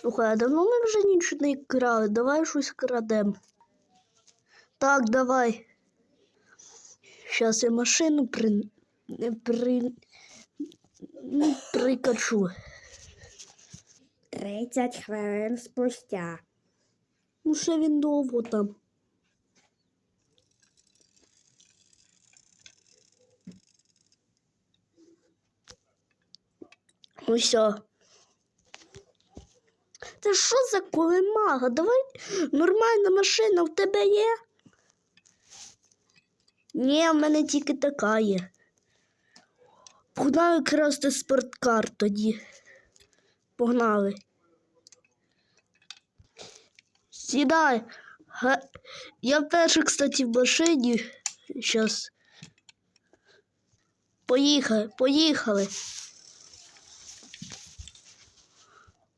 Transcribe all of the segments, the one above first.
Слухай, а давно ми вже нічого не крали. Давай щось крадем. Так, давай. Щас я машину при... при... ну, прикачу. 30 хвилин спустя. Ну, ще він довго там. Ну все. Це що за колемага? Давай нормальна машина в тебе є? Ні, в мене тільки така є. Погнали красти спорткар тоді. Погнали. Сідай. Я перший, кстати, в машині. Сейчас. Поїхали, поїхали.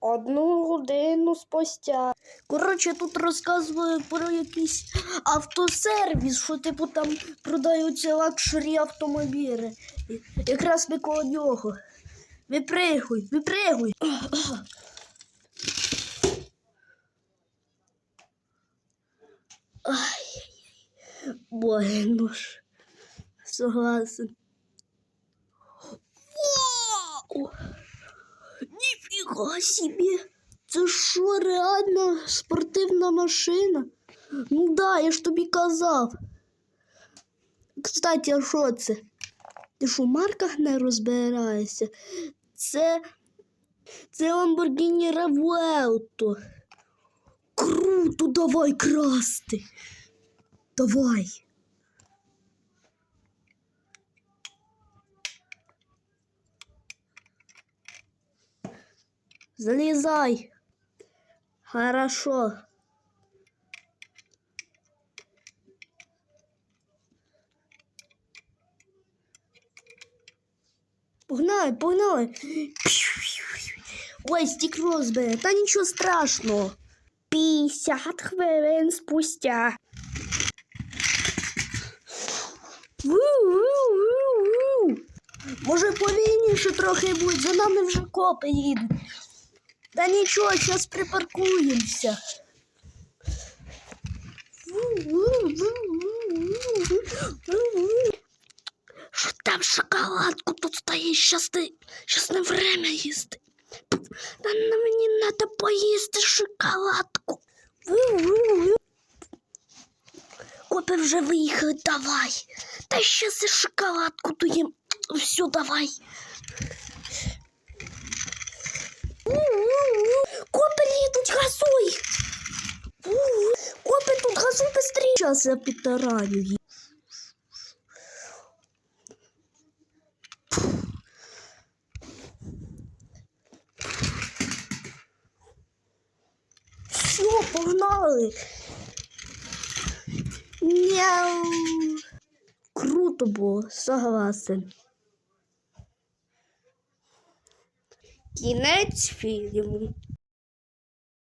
Одну годину спустя. Коротше, тут розказую про якийсь автосервіс, що типу там продаються лакшері автомобілі. Якраз ми коло нього. Випригуй, випригуй. Ай, Боже, ну ж. Согласен. Вау! Ніфіга собі! Це що, реально спортивна машина? Ну да, я ж тобі казав. Кстати, а що це? Ти що в марках не розбираєшся? Це. Це Lamborghini Revuelto. Круто, давай красти. Давай. Залезай. Хорошо. Погнали, погнали. Ой, стік розбере, та нічого страшного. 50 хвилин спустя. Може, повільніше трохи будь, за нами вже копи їдуть. Та нічого, зараз припаркуємося. Що там шоколадку тут стоїть, щас ти, щас не время їсти. На мені треба поїсти шоколадку. Копи вже виїхали, давай. Та щас і шоколадку туїм. Все, давай. Копи їдуть, газуй. Копи тут газуй Сейчас я підтараю їх. Все, погнали. Мяу. Круто було, согласен. Кінець фільму.